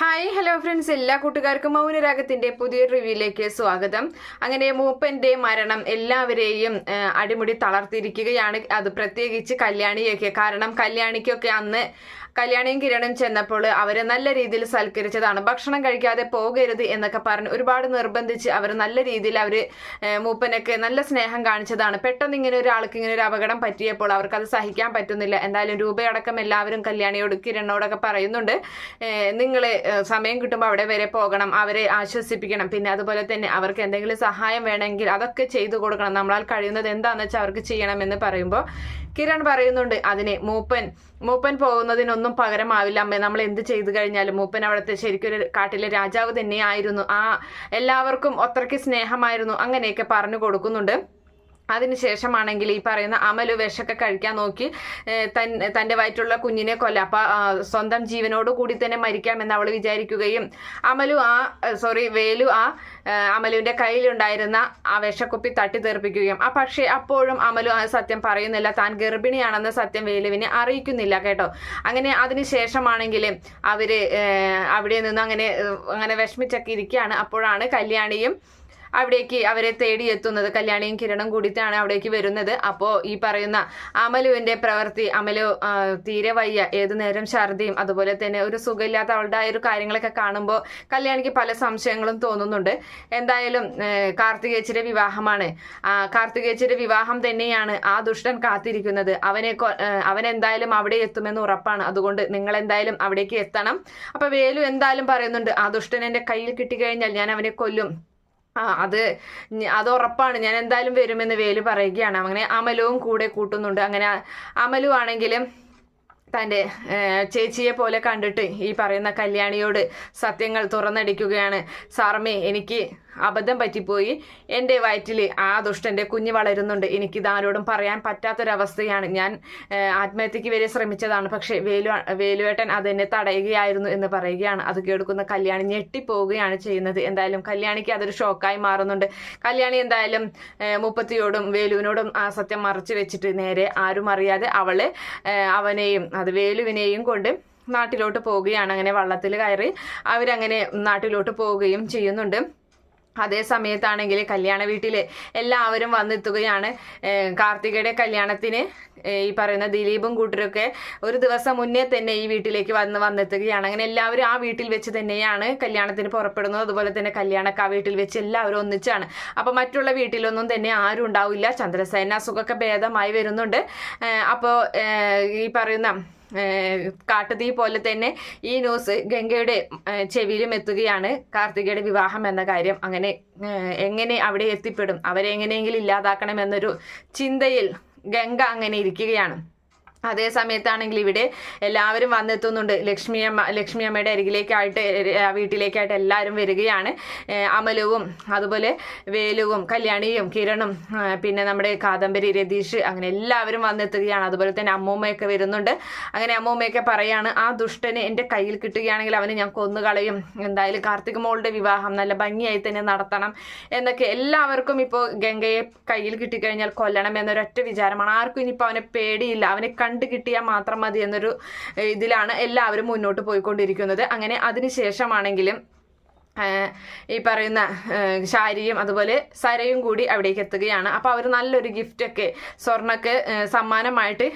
Hi hello friends. എല്ലാ കൂട്ടുകാർക്കും മൗനരാഗത്തിന്റെ പുതിയ റിവ്യൂയിലേക്ക് സ്വാഗതം. അങ്ങനെ മൂപ്പന്റെ മരണം എല്ലാവരെയും അടിമുടി തളർത്തിയിരിക്കുകയാണ്. അത് പ്രത്യേകിച്ച് കല്യാണിയൊക്കെ. കാരണം കല്യാണിക്കൊക്കെ അന്ന് കല്യാണിയും കിരണും ചെന്നപ്പോൾ അവരെ നല്ല രീതിയിൽ സൽക്കരിച്ചതാണ്. ഭക്ഷണം കഴിക്കാതെ പോകരുത് എന്നൊക്കെ പറഞ്ഞ് ഒരുപാട് നിർബന്ധിച്ച് അവർ നല്ല രീതിയിൽ അവർ മൂപ്പനൊക്കെ നല്ല സ്നേഹം കാണിച്ചതാണ്. പെട്ടെന്ന് ഇങ്ങനെ ഒരാൾക്ക് ഇങ്ങനെ ഒരു അപകടം പറ്റിയപ്പോൾ അവർക്ക് അത് സഹിക്കാൻ പറ്റുന്നില്ല. എന്തായാലും രൂപയടക്കം എല്ലാവരും കല്യാണിയോട് കിരണോടൊക്കെ പറയുന്നുണ്ട്. നിങ്ങൾ സമയം കിട്ടുമ്പോൾ അവിടെ വരെ പോകണം. അവരെ ആശ്വസിപ്പിക്കണം. പിന്നെ അതുപോലെ തന്നെ അവർക്ക് എന്തെങ്കിലും സഹായം വേണമെങ്കിൽ അതൊക്കെ ചെയ്തു കൊടുക്കണം. നമ്മളാൽ കഴിയുന്നത് എന്താണെന്ന് വെച്ചാൽ അവർക്ക് ചെയ്യണമെന്ന് പറയുമ്പോൾ കിരൺ പറയുന്നുണ്ട് അതിനെ മൂപ്പൻ മൂപ്പൻ പോകുന്നതിനൊന്നും പകരമാവില്ല. അമ്മേ നമ്മൾ എന്ത് ചെയ്തു കഴിഞ്ഞാലും മൂപ്പൻ അവിടുത്തെ ശരിക്കും ഒരു കാട്ടിലെ രാജാവ് തന്നെയായിരുന്നു. ആ എല്ലാവർക്കും അത്രയ്ക്ക് സ്നേഹമായിരുന്നു. അങ്ങനെയൊക്കെ പറഞ്ഞു കൊടുക്കുന്നുണ്ട്. അതിനുശേഷമാണെങ്കിൽ ഈ പറയുന്ന അമലു വിഷമൊക്കെ കഴിക്കാൻ നോക്കി തൻ തന്റെ വയറ്റുള്ള കുഞ്ഞിനെ കൊല്ല. അപ്പം സ്വന്തം ജീവനോട് കൂടി തന്നെ മരിക്കാമെന്ന് അവൾ വിചാരിക്കുകയും അമലു ആ സോറി വേലു ആ അമലുവിന്റെ കയ്യിലുണ്ടായിരുന്ന ആ വിഷക്കുപ്പി തട്ടി തെറിപ്പിക്കുകയും ആ പക്ഷേ അപ്പോഴും അമലു ആ സത്യം പറയുന്നില്ല. താൻ ഗർഭിണിയാണെന്ന സത്യം വേലുവിനെ അറിയിക്കുന്നില്ല കേട്ടോ. അങ്ങനെ അതിനുശേഷമാണെങ്കിൽ ഏഹ് അവിടെ നിന്ന് അങ്ങനെ അങ്ങനെ വിഷമിച്ചൊക്കെ ഇരിക്കുകയാണ്. അപ്പോഴാണ് കല്യാണിയും അവിടേക്ക് അവരെ തേടി എത്തുന്നത്. കല്യാണിയും കിരണും കൂടിയിട്ടാണ് അവിടേക്ക് വരുന്നത്. അപ്പോൾ ഈ പറയുന്ന അമലുവിന്റെ പ്രവൃത്തി അമലു തീരെ വയ്യ. ഏതു നേരം ഛർദിയും അതുപോലെ തന്നെ ഒരു സുഖമില്ലാത്ത അവളുടെ ഒരു കാര്യങ്ങളൊക്കെ കാണുമ്പോൾ കല്യാണിക്ക് പല സംശയങ്ങളും തോന്നുന്നുണ്ട്. എന്തായാലും കാർത്തികേച്ചിയുടെ വിവാഹമാണ്. കാർത്തികേച്ചിയുടെ വിവാഹം തന്നെയാണ് ആ ദുഷ്ടൻ കാത്തിരിക്കുന്നത്. അവനെ അവൻ എന്തായാലും അവിടെ എത്തുമെന്ന് ഉറപ്പാണ്. അതുകൊണ്ട് നിങ്ങൾ എന്തായാലും അവിടേക്ക് എത്തണം. അപ്പൊ വേലു എന്തായാലും പറയുന്നുണ്ട് ആ ദുഷ്ടൻ എന്റെ കയ്യിൽ കിട്ടിക്കഴിഞ്ഞാൽ ഞാൻ അവനെ കൊല്ലും. ആ അത് അത് ഉറപ്പാണ്. ഞാൻ എന്തായാലും വരുമെന്ന് വേലു പറയുകയാണ്. അങ്ങനെ അമലുവും കൂടെ കൂട്ടുന്നുണ്ട്. അങ്ങനെ അമലു ആണെങ്കിലും തന്റെ ചേച്ചിയെ പോലെ കണ്ടിട്ട് ഈ പറയുന്ന കല്യാണിയോട് സത്യങ്ങൾ തുറന്നടിക്കുകയാണ്. സാർമേ എനിക്ക് അബദ്ധം പറ്റിപ്പോയി. എന്റെ വയറ്റിൽ ആ ദുഷ്ടന്റെ കുഞ്ഞ് വളരുന്നുണ്ട്. എനിക്കിത് ആരോടും പറയാൻ പറ്റാത്തൊരവസ്ഥയാണ്. ഞാൻ ആത്മഹത്യക്ക് വരെ ശ്രമിച്ചതാണ്. പക്ഷേ വേലു വേലുവേട്ടൻ അതെന്നെ തടയുകയായിരുന്നു എന്ന് പറയുകയാണ്. അത് കേൾക്കുന്ന കല്യാണി ഞെട്ടിപ്പോവുകയാണ് ചെയ്യുന്നത്. എന്തായാലും കല്യാണിക്ക് അതൊരു ഷോക്കായി മാറുന്നുണ്ട്. കല്യാണി എന്തായാലും മുപ്പത്തിയോടും വേലുവിനോടും ആ സത്യം മറച്ചു വെച്ചിട്ട് നേരെ ആരും അറിയാതെ അവൾ അവനെയും അത് വേലുവിനെയും കൊണ്ട് നാട്ടിലോട്ട് പോവുകയാണ്. അങ്ങനെ വള്ളത്തിൽ കയറി അവരങ്ങനെ നാട്ടിലോട്ട് പോവുകയും ചെയ്യുന്നുണ്ട്. അതേ സമയത്താണെങ്കിൽ കല്യാണ വീട്ടിൽ എല്ലാവരും വന്നെത്തുകയാണ്. കാർത്തികയുടെ കല്യാണത്തിന് ഈ പറയുന്ന ദിലീപും കൂട്ടരൊക്കെ ഒരു ദിവസം മുന്നേ തന്നെ ഈ വീട്ടിലേക്ക് വന്ന് വന്നെത്തുകയാണ്. അങ്ങനെ എല്ലാവരും ആ വീട്ടിൽ വെച്ച് തന്നെയാണ് കല്യാണത്തിന് പുറപ്പെടുന്നത്. അതുപോലെ തന്നെ കല്യാണമൊക്കെ ആ വീട്ടിൽ വെച്ച് എല്ലാവരും ഒന്നിച്ചാണ്. അപ്പോൾ മറ്റുള്ള വീട്ടിലൊന്നും തന്നെ ആരും ഉണ്ടാവില്ല. ചന്ദ്രസേന അസുഖമൊക്കെ ഭേദമായി വരുന്നുണ്ട്. അപ്പോൾ ഈ പറയുന്ന കാട്ടുതീ പോലെ തന്നെ ഈ ന്യൂസ് ഗംഗയുടെ ചെവിയിലും എത്തുകയാണ് കാർത്തികയുടെ വിവാഹം എന്ന കാര്യം. അങ്ങനെ എങ്ങനെ അവിടെ എത്തിപ്പെടും? അവരെ എങ്ങനെയെങ്കിലും ഇല്ലാതാക്കണം എന്നൊരു ചിന്തയിൽ ഗംഗ അങ്ങനെ ഇരിക്കുകയാണ്. അതേ സമയത്താണെങ്കിൽ ഇവിടെ എല്ലാവരും വന്നെത്തുന്നുണ്ട്. ലക്ഷ്മി അമ്മ ലക്ഷ്മി അമ്മയുടെ അരികിലേക്കായിട്ട് വീട്ടിലേക്കായിട്ട് എല്ലാവരും വരികയാണ്. അമലുവും അതുപോലെ വേലുവും കല്യാണിയും കിരണും പിന്നെ നമ്മുടെ കാദംബരി രതീഷ് അങ്ങനെ എല്ലാവരും വന്നെത്തുകയാണ്. അതുപോലെ തന്നെ അമ്മൂമ്മയൊക്കെ വരുന്നുണ്ട്. അങ്ങനെ അമ്മൂമ്മയൊക്കെ പറയാണ് ആ ദുഷ്ടന് എന്റെ കയ്യിൽ കിട്ടുകയാണെങ്കിൽ അവനെ ഞാൻ കൊന്നുകളയും. എന്തായാലും കാർത്തിക മോളുടെ വിവാഹം നല്ല ഭംഗിയായി തന്നെ നടത്തണം. എന്നൊക്കെ എല്ലാവർക്കും ഇപ്പോൾ ഗംഗയെ കയ്യിൽ കിട്ടിക്കഴിഞ്ഞാൽ കൊല്ലണം എന്നൊരൊറ്റ വിചാരമാണ്. ആർക്കും ഇനിയിപ്പോൾ അവനെ പേടിയില്ല. അവനെ കണ്ടു കിട്ടിയാൽ മാത്രം മതി എന്നൊരു ഇതിലാണ് എല്ലാവരും മുന്നോട്ട് പോയിക്കൊണ്ടിരിക്കുന്നത്. അങ്ങനെ അതിനുശേഷമാണെങ്കിലും ഈ പറയുന്ന ശാരിയും അതുപോലെ സരയും കൂടി അവിടേക്ക് എത്തുകയാണ്. അപ്പോൾ അവർ നല്ലൊരു ഗിഫ്റ്റൊക്കെ സ്വർണക്ക് സമ്മാനമായിട്ട്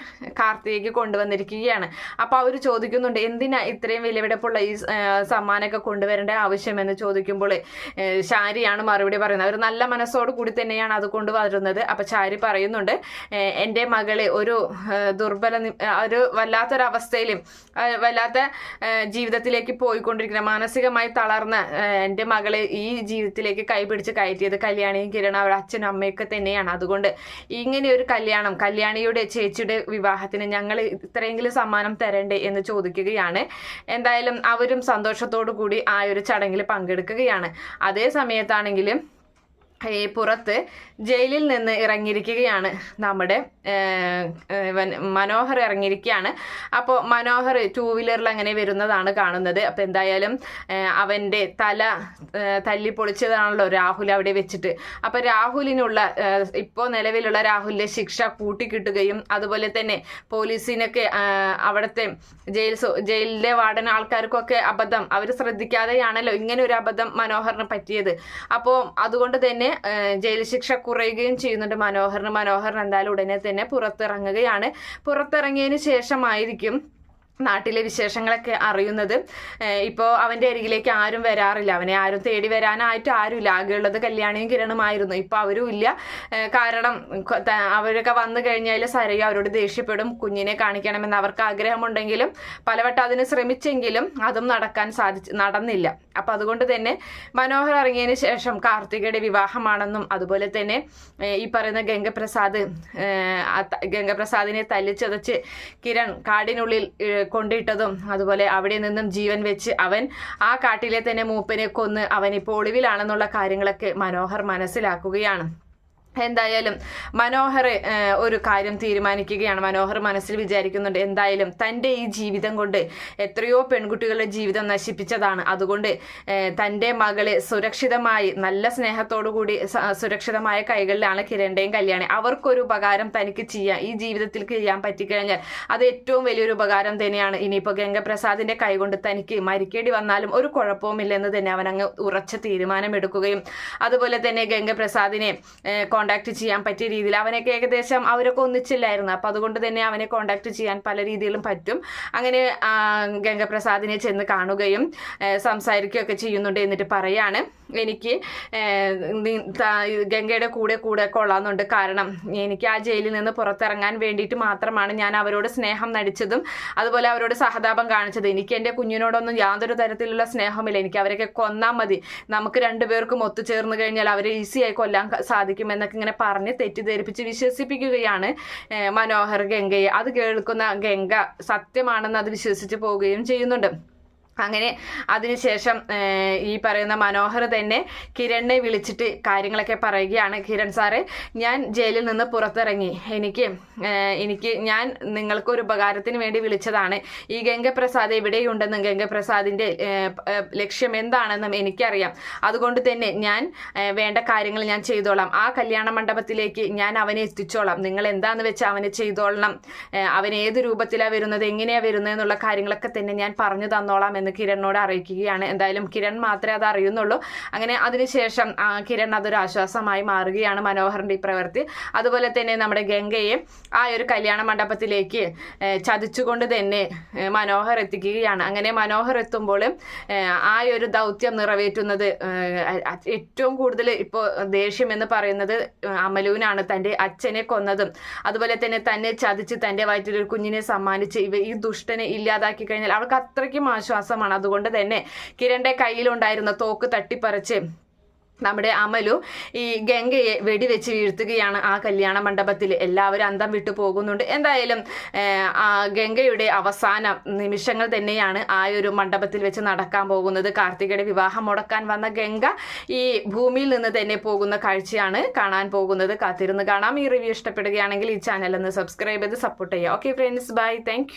കാർത്തികയ്ക്ക് കൊണ്ടുവന്നിരിക്കുകയാണ്. അപ്പോൾ അവർ ചോദിക്കുന്നുണ്ട് എന്തിനാ ഇത്രയും വിലപിടിപ്പുള്ള ഈ സമ്മാനമൊക്കെ കൊണ്ടുവരേണ്ട ആവശ്യമെന്ന് ചോദിക്കുമ്പോൾ ശാരിയാണ് മറുപടി പറയുന്നത്. അവർ നല്ല മനസ്സോട് കൂടി തന്നെയാണ് അത് കൊണ്ടുവരുന്നത്. അപ്പോൾ ശാരി പറയുന്നുണ്ട് എന്റെ മകളെ ഒരു ദുർബല ഒരു വല്ലാത്തൊരവസ്ഥയിലും വല്ലാത്ത ജീവിതത്തിലേക്ക് പോയിക്കൊണ്ടിരിക്കുന്ന മാനസികമായി തളർന്ന എന്റെ മകളെ ഈ ജീവിതത്തിലേക്ക് കൈപിടിച്ച് കയറ്റിയത് കല്യാണിയും കിരണ അവരുടെ അച്ഛനും അമ്മയൊക്കെ തന്നെയാണ്. അതുകൊണ്ട് ഇങ്ങനെ ഒരു കല്യാണം കല്യാണിയുടെ ചേച്ചിയുടെ വിവാഹത്തിന് ഞങ്ങൾ ഇത്രയെങ്കിലും സമ്മാനം തരണ്ടേ എന്ന് ചോദിക്കുകയാണ്. എന്തായാലും അവരും സന്തോഷത്തോടു കൂടി ആ ഒരു ചടങ്ങിൽ പങ്കെടുക്കുകയാണ്. അതേ സമയത്താണെങ്കിലും ഈ പുറത്ത് ജയിലിൽ നിന്ന് ഇറങ്ങിയിരിക്കുകയാണ് നമ്മുടെ മനോഹർ ഇറങ്ങിയിരിക്കുകയാണ്. അപ്പോൾ മനോഹർ ടൂ വീലറിൽ അങ്ങനെ വരുന്നതാണ് കാണുന്നത്. അപ്പോൾ എന്തായാലും അവന്റെ തല തല്ലി പൊളിച്ചതാണല്ലോ രാഹുൽ അവിടെ വെച്ചിട്ട്. അപ്പോൾ രാഹുലിനുള്ള ഇപ്പോൾ നിലവിലുള്ള രാഹുലിന്റെ ശിക്ഷ കൂട്ടിക്കിട്ടുകയും അതുപോലെ തന്നെ പോലീസിനൊക്കെ അവിടുത്തെ ജയിൽ ജയിലിലെ വാർഡൻ ആൾക്കാർക്കൊക്കെ അബദ്ധം. അവർ ശ്രദ്ധിക്കാതെയാണല്ലോ ഇങ്ങനെ ഒരു അബദ്ധം മനോഹറിന് പറ്റിയത്. അപ്പോൾ അതുകൊണ്ട് തന്നെ ജയിൽ ശിക്ഷ കുറയുകയും ചെയ്യുന്നുണ്ട് മനോഹറിന് മനോഹർ എന്തായാലും ഉടനെ തന്നെ പുറത്തിറങ്ങുകയാണ്. പുറത്തിറങ്ങിയതിന് ശേഷമായിരിക്കും നാട്ടിലെ വിശേഷങ്ങളൊക്കെ അറിയുന്നത്. ഇപ്പോൾ അവന്റെ അരികിലേക്ക് ആരും വരാറില്ല. അവനെ ആരും തേടി വരാനായിട്ട് ആരുമില്ല. ആകെയുള്ളത് കല്യാണിയും കിരണുമായിരുന്നു. ഇപ്പോൾ അവരും ഇല്ല. കാരണം അവരൊക്കെ വന്നു കഴിഞ്ഞാൽ സരയ അവരോട് ദേഷ്യപ്പെടും. കുഞ്ഞിനെ കാണിക്കണമെന്ന് അവർക്ക് ആഗ്രഹമുണ്ടെങ്കിലും പലവട്ടം അതിന് ശ്രമിച്ചെങ്കിലും അതും നടക്കാൻ സാധിച്ചു നടന്നില്ല. അപ്പം അതുകൊണ്ട് തന്നെ മനോഹർ ഇറങ്ങിയതിന് ശേഷം കാർത്തികയുടെ വിവാഹമാണെന്നും അതുപോലെ തന്നെ ഈ പറയുന്ന ഗംഗപ്രസാദ് ഗംഗപ്രസാദിനെ തല്ലിച്ചതച്ച് കിരൺ കാടിനുള്ളിൽ കൊണ്ടിട്ടതും അതുപോലെ അവിടെ നിന്നും ജീവൻ വെച്ച് അവൻ ആ കാട്ടിലെ തന്നെ മൂപ്പനെ കൊന്ന് അവൻ ഇപ്പോൾ ഒളിവിലാണെന്നുള്ള കാര്യങ്ങളൊക്കെ മനോഹർ മനസ്സിലാക്കുകയാണ്. എന്തായാലും മനോഹർ ഒരു കാര്യം തീരുമാനിക്കുകയാണ്. മനോഹർ മനസ്സിൽ വിചാരിക്കുന്നുണ്ട് എന്തായാലും തന്റെ ഈ ജീവിതം കൊണ്ട് എത്രയോ പെൺകുട്ടികളുടെ ജീവിതം നശിപ്പിച്ചതാണ്. അതുകൊണ്ട് തന്റെ മകളെ സുരക്ഷിതമായി നല്ല സ്നേഹത്തോടു കൂടി സുരക്ഷിതമായ കൈകളിലാണ് കിരണ്ടയും കല്യാണി. അവർക്കൊരു ഉപകാരം തനിക്ക് ചെയ്യാം ഈ ജീവിതത്തിൽ ചെയ്യാൻ പറ്റിക്കഴിഞ്ഞാൽ അത് ഏറ്റവും വലിയൊരു ഉപകാരം തന്നെയാണ്. ഇനിയിപ്പോൾ ഗംഗപ്രസാദിന്റെ കൈകൊണ്ട് തനിക്ക് മരിക്കേണ്ടി വന്നാലും ഒരു കുഴപ്പവുമില്ലെന്ന് തന്നെ അവനങ്ങ് ഉറച്ച തീരുമാനമെടുക്കുകയും അതുപോലെ തന്നെ ഗംഗപ്രസാദിനെ കോണ്ടാക്ട് ചെയ്യാൻ പറ്റിയ രീതിയിൽ അവനൊക്കെ ഏകദേശം അവരൊക്കെ ഒന്നിച്ചില്ലായിരുന്നു. അപ്പം അതുകൊണ്ട് തന്നെ അവനെ കോണ്ടാക്ട് ചെയ്യാൻ പല രീതിയിലും പറ്റും. അങ്ങനെ ഗംഗപ്രസാദിനെ ചെന്ന് കാണുകയും സംസാരിക്കുകയൊക്കെ ചെയ്യുന്നുണ്ട് എന്നിട്ട് പറയാണ്. എനിക്ക് ഗംഗയുടെ കൂടെ കൂടെ കൊള്ളാമെന്നുണ്ട് കാരണം എനിക്ക് ആ ജയിലിൽ നിന്ന് പുറത്തിറങ്ങാൻ വേണ്ടിയിട്ട് മാത്രമാണ് ഞാൻ അവരോട് സ്നേഹം നടിച്ചതും അതുപോലെ അവരോട് സഹതാപം കാണിച്ചത്. എനിക്ക് എന്റെ കുഞ്ഞിനോടൊന്നും യാതൊരു തരത്തിലുള്ള സ്നേഹമില്ല എനിക്ക് അവരൊക്കെ കൊന്നാൽ മതി. നമുക്ക് രണ്ടുപേർക്കും ഒത്തുചേർന്ന് കഴിഞ്ഞാൽ അവരെ ഈസിയായി കൊല്ലാൻ സാധിക്കും എന്നൊക്കെ ഇങ്ങനെ പറഞ്ഞ് തെറ്റിദ്ധരിപ്പിച്ച് വിശ്വസിപ്പിക്കുകയാണ് മനോഹർ ഗംഗയെ. അത് കേൾക്കുന്ന ഗംഗ സത്യമാണെന്ന് അത് വിശ്വസിച്ച് പോവുകയും ചെയ്യുന്നുണ്ട്. അങ്ങനെ അതിനുശേഷം ഈ പറയുന്ന മനോഹർ തന്നെ കിരണിനെ വിളിച്ചിട്ട് കാര്യങ്ങളൊക്കെ പറയുകയാണ്. കിരൺ സാറേ ഞാൻ ജയിലിൽ നിന്ന് പുറത്തിറങ്ങി. എനിക്ക് എനിക്ക് ഞാൻ നിങ്ങൾക്കൊരു ഉപകാരത്തിന് വേണ്ടി വിളിച്ചതാണ്. ഈ ഗംഗപ്രസാദ് എവിടെയുണ്ടെന്നും ഏഹ്, ലക്ഷ്യം എന്താണെന്നും എനിക്കറിയാം. അതുകൊണ്ട് തന്നെ ഞാൻ വേണ്ട കാര്യങ്ങൾ ഞാൻ ചെയ്തോളാം. ആ കല്യാണ മണ്ഡപത്തിലേക്ക് ഞാൻ അവനെ എത്തിച്ചോളാം. നിങ്ങൾ എന്താന്ന് വെച്ചാൽ അവനെ ചെയ്തോളണം. അവൻ ഏത് രൂപത്തിലാണ് വരുന്നത് എങ്ങനെയാണ് വരുന്നത് എന്നുള്ള കാര്യങ്ങളൊക്കെ തന്നെ ഞാൻ പറഞ്ഞു തന്നോളാം എന്ന് കിരണിനോട് അറിയിക്കുകയാണ്. എന്തായാലും കിരൺ മാത്രമേ അത് അറിയുന്നുള്ളൂ. അങ്ങനെ അതിനുശേഷം കിരൺ അതൊരു ആശ്വാസമായി മാറുകയാണ് മനോഹറിന്റെ ഈ പ്രവൃത്തി. അതുപോലെ തന്നെ നമ്മുടെ ഗംഗയെ ആ ഒരു കല്യാണ മണ്ഡപത്തിലേക്ക് ചതിച്ചുകൊണ്ട് തന്നെ മനോഹർ എത്തിക്കുകയാണ്. അങ്ങനെ മനോഹർ എത്തുമ്പോൾ ആ ഒരു ദൗത്യം നിറവേറ്റുന്നത് ഏറ്റവും കൂടുതൽ ഇപ്പോൾ ദേഷ്യം എന്ന് പറയുന്നത് അമലുവിനാണ് തന്റെ അച്ഛനെ കൊന്നതും. അതുപോലെ തന്നെ തന്നെ ചതിച്ച് തന്റെ വയറ്റിലൊരു കുഞ്ഞിനെ സമ്മാനിച്ച് ഇവ ഈ ദുഷ്ടനെ ഇല്ലാതാക്കി കഴിഞ്ഞാൽ അവൾക്ക് അത്രയ്ക്കും ആശ്വാസമാണ് അതുകൊണ്ട് തന്നെ കിരണിന്റെ കയ്യിലുണ്ടായിരുന്ന തോക്ക് തട്ടിപ്പറിച്ച് നമ്മുടെ അമലു ഈ ഗംഗയെ വെടിവെച്ച് വീഴ്ത്തുകയാണ് ആ കല്യാണ മണ്ഡപത്തിൽ എല്ലാവരും അന്തം വിട്ടു പോകുന്നുണ്ട്. എന്തായാലും ഗംഗയുടെ അവസാന നിമിഷങ്ങൾ തന്നെയാണ് ആ ഒരു മണ്ഡപത്തിൽ വെച്ച് നടക്കാൻ പോകുന്നത്. കാർത്തികയുടെ വിവാഹം മുടക്കാൻ വന്ന ഗംഗ ഈ ഭൂമിയിൽ നിന്ന് തന്നെ പോകുന്ന കാഴ്ചയാണ് കാണാൻ പോകുന്നത്. കാത്തിരുന്ന് കാണാം. ഈ റിവ്യൂ ഇഷ്ടപ്പെടുകയാണെങ്കിൽ ഈ ചാനൽ ഒന്ന് സബ്സ്ക്രൈബ് ചെയ്ത് സപ്പോർട്ട് ചെയ്യുക. Okay friends bye thank